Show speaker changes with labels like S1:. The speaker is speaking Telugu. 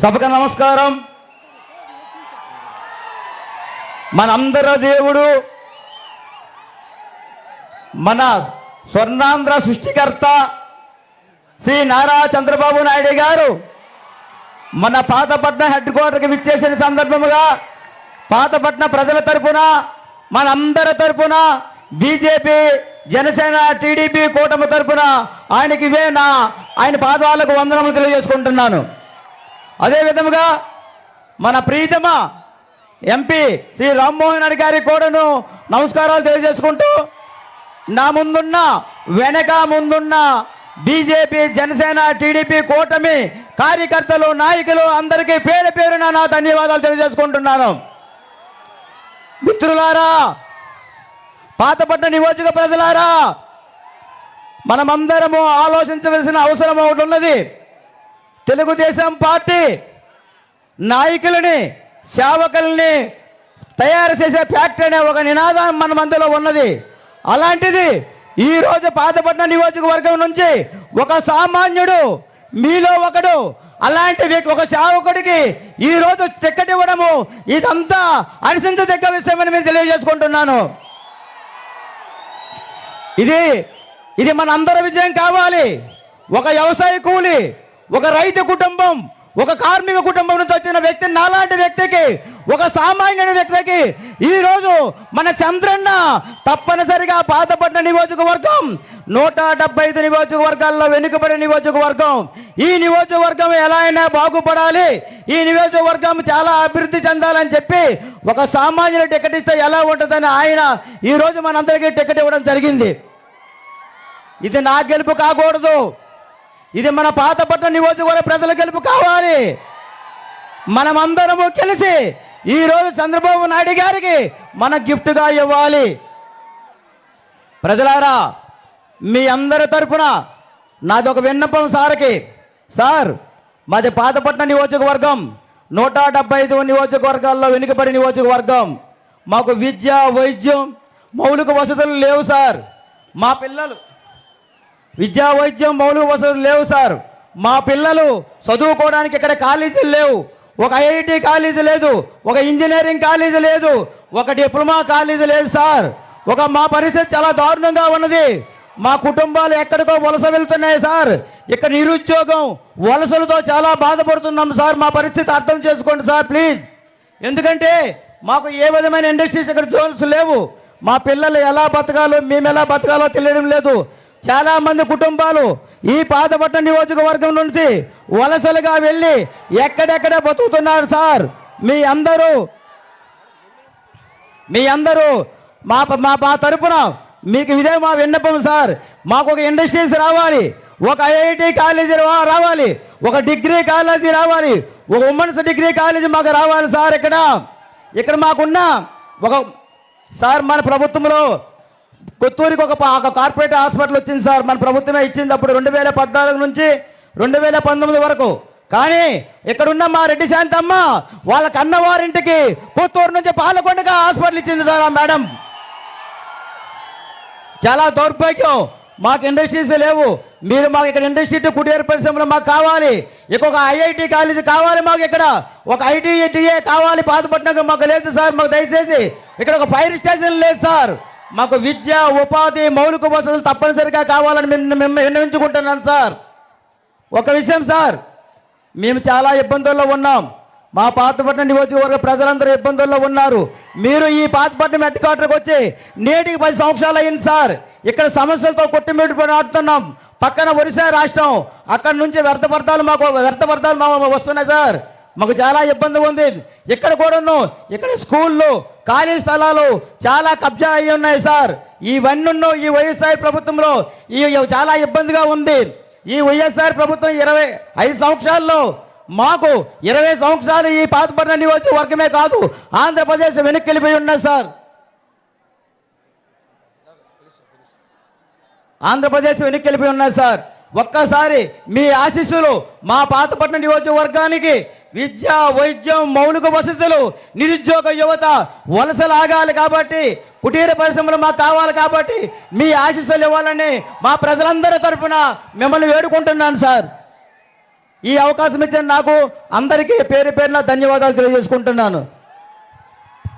S1: సభకు నమస్కారం. మనందర దేవుడు మన స్వర్ణాంధ్ర సృష్టికర్త శ్రీ నారా చంద్రబాబు నాయుడు గారు మన పాతపట్నం హెడ్ క్వార్టర్కి విచ్చేసిన సందర్భముగా పాతపట్నం ప్రజల తరపున మనందరి తరపున బీజేపీ జనసేన టీడీపీ కూటమి తరపున ఆయనకి ఇవే నా ఆయన పాదాలకు వందనములు తెలియజేసుకుంటున్నాను. అదే విధముగా మన ప్రీతమ ఎంపీ శ్రీ రామ్మోహన్ రెడ్డి గారికి కూడాను నమస్కారాలు తెలియజేసుకుంటూ నా ముందున్న వెనక ముందున్న బీజేపీ జనసేన టీడీపీ కూటమి కార్యకర్తలు నాయకులు అందరికీ పేరు పేరున నా ధన్యవాదాలు తెలియజేసుకుంటున్నాను. మిత్రులారా పాతపట్న నియోజక ప్రజలారా మనమందరము ఆలోచించవలసిన అవసరం ఒకటి ఉన్నది. తెలుగుదేశం పార్టీ నాయకులని సేవకుల్ని తయారు చేసే ఫ్యాక్టరీ అనే ఒక నినాదం మన మందిలో ఉన్నది. అలాంటిది ఈరోజు రోజు పాతపట్నం నియోజకవర్గం నుంచి ఒక సామాన్యుడు మీలో ఒకడు అలాంటి ఒక సేవకుడికి ఈరోజు టిక్కెట్ ఇవ్వడము ఇదంతా హర్షించదగ్గ విషయమని నేను తెలియజేసుకుంటున్నాను. ఇది ఇది మన అందరి విజయం కావాలి. ఒక వ్యవసాయ కూలి ఒక రైతు కుటుంబం ఒక కార్మిక కుటుంబం నుంచి వచ్చిన వ్యక్తి నాలాంటి వ్యక్తికి ఒక సామాన్యుడి వ్యక్తికి ఈరోజు మన చంద్రన్న తప్పనిసరిగా బాధపడిన నియోజకవర్గం నూట డెబ్బై ఐదు నియోజకవర్గాల్లో వెనుకబడిన నియోజకవర్గం. ఈ నియోజకవర్గం ఎలా అయినా బాగుపడాలి. ఈ నియోజకవర్గం చాలా అభివృద్ధి చెందాలని చెప్పి ఒక సామాన్యుని టికెట్ ఇస్తే ఎలా ఉంటుందని ఆయన ఈ రోజు మనందరికీ టికెట్ ఇవ్వడం జరిగింది. ఇది నా గెలుపు కాకూడదు. ఇది మన పాతపట్నం నియోజకవర్గ ప్రజల గెలుపు కావాలి. మనమందరము కలిసి ఈ రోజు చంద్రబాబు నాయుడు గారికి మన గిఫ్ట్గా ఇవ్వాలి. ప్రజలారా మీ అందరి తరఫున నాది ఒక విన్నపం సార్కి. సార్ మాది పాతపట్నం నియోజకవర్గం నూట డెబ్బై ఐదు నియోజకవర్గాల్లో వెనుకబడి నియోజకవర్గం. మాకు విద్య వైద్యం మౌలిక వసతులు లేవు సార్. మా పిల్లలు విద్యా వైద్యం మౌలిక వసతులు లేవు సార్. మా పిల్లలు చదువుకోవడానికి ఇక్కడ కాలేజీలు లేవు. ఒక ఐఐటి కాలేజీ లేదు ఒక ఇంజనీరింగ్ కాలేజీ లేదు ఒక డిప్లొమా కాలేజీ లేదు సార్. ఒక మా పరిస్థితి చాలా దారుణంగా ఉన్నది. మా కుటుంబాలు ఎక్కడికో వలస వెళ్తున్నాయి సార్. ఇక్కడ నిరుద్యోగం వలసలతో చాలా బాధపడుతున్నాం సార్. మా పరిస్థితి అర్థం చేసుకోండి సార్ ప్లీజ్. ఎందుకంటే మాకు ఏ విధమైన ఇండస్ట్రీస్ ఇక్కడ జోన్స్ లేవు. మా పిల్లలు ఎలా బతకాలో మేము ఎలా బతకాలో తెలియడం లేదు. చాలా మంది కుటుంబాలు ఈ పాతపట్నం నియోజకవర్గం నుంచి వలసలుగా వెళ్ళి ఎక్కడెక్కడ బతుకుతున్నారు సార్? మీ అందరూ మీ అందరూ మా మా మా తరపున మీకు ఇదే మా విన్నపం సార్. మాకు ఒక ఇండస్ట్రీస్ రావాలి ఒక ఐఐటి కాలేజీ రావాలి ఒక డిగ్రీ కాలేజీ రావాలి ఒక ఉమెన్స్ డిగ్రీ కాలేజీ మాకు రావాలి సార్ ఇక్కడ. ఇక్కడ మాకున్న ఒక సార్ మన ప్రభుత్వంలో కొత్తూరికి ఒక పా- ఒక కార్పొరేట్ హాస్పిటల్ వచ్చింది సార్. మన ప్రభుత్వమే ఇచ్చింది అప్పుడు రెండు వేల పద్నాలుగు నుంచి రెండు వేల పంతొమ్మిది వరకు. కానీ ఇక్కడున్న మా రెడ్డి శాంతమ్మ వాళ్ళ కన్నవారింటికి పుత్తూరు నుంచి పాలకొండగా హాస్పిటల్ ఇచ్చింది సార్ ఆ మేడం. చాలా దౌర్భాగ్యం. మాకు ఇండస్ట్రీస్ లేవు. మీరు మాకు ఇక్కడ ఇండస్ట్రీ కుటీర పరిశ్రమలు మాకు కావాలి. ఇక ఒక ఐఐటి కాలేజీ కావాలి మాకు ఇక్కడ. ఒక ఐటీఐటీఏ కావాలి. పాతపట్నంగా మాకు లేదు సార్. మాకు దయచేసి ఇక్కడ ఒక ఫైర్ స్టేషన్ లేదు సార్. మాకు విద్య ఉపాధి మౌలిక వసతులు తప్పనిసరిగా కావాలని మేము మేము విన్నవించుకుంటున్నాను సార్. ఒక విషయం సార్. మేము చాలా ఇబ్బందుల్లో ఉన్నాం. మా పాతపట్నం నియోజకవర్గ ప్రజలందరూ ఇబ్బందుల్లో ఉన్నారు. మీరు ఈ పాతపట్నం హెడ్ క్వార్టర్కి వచ్చి నేటికి పది సంవత్సరాలు అయింది సార్. ఇక్కడ సమస్యలతో కొట్టుమిట్టుకొని ఆడుతున్నాం. పక్కన ఒరిస్సా రాష్ట్రం అక్కడ నుంచి వ్యర్థ పదార్థాలు మాకు వ్యర్థ పదార్థాలు మా వస్తున్నాయి సార్. మాకు చాలా ఇబ్బంది ఉంది. ఇక్కడ కూడాను ఇక్కడ స్కూళ్ళు ఖాళీ స్థలాలు చాలా కబ్జా అయి ఉన్నాయి సార్. ఇవన్నీ ఈ వైఎస్ఆర్ ప్రభుత్వంలో ఈ చాలా ఇబ్బందిగా ఉంది. ఈ వైఎస్ఆర్ ప్రభుత్వం ఇరవై ఐదు సంవత్సరాల్లో మాకు ఇరవై సంవత్సరాలు ఈ పాతపడిన నియోజకవర్గమే కాదు ఆంధ్రప్రదేశ్ వెనక్కి వెళ్ళిపోయి ఉన్నది సార్. ఆంధ్రప్రదేశ్ వెనక్కి వెళ్ళిపోయి ఉన్నాయి సార్. ఒక్కసారి మీ ఆశీస్సులు మా పాతపట్నం నియోజకవర్గానికి విద్య వైద్యం మౌలిక వసతులు నిరుద్యోగ యువత వలసలాగాలి కాబట్టి కుటీర పరిశ్రమలు మాకు కావాలి కాబట్టి మీ ఆశీస్సులు ఇవ్వాలని మా ప్రజలందరి తరఫున మిమ్మల్ని వేడుకుంటున్నాను సార్. ఈ అవకాశం ఇచ్చిన నాకు అందరికీ పేరు పేరున ధన్యవాదాలు తెలియజేసుకుంటున్నాను.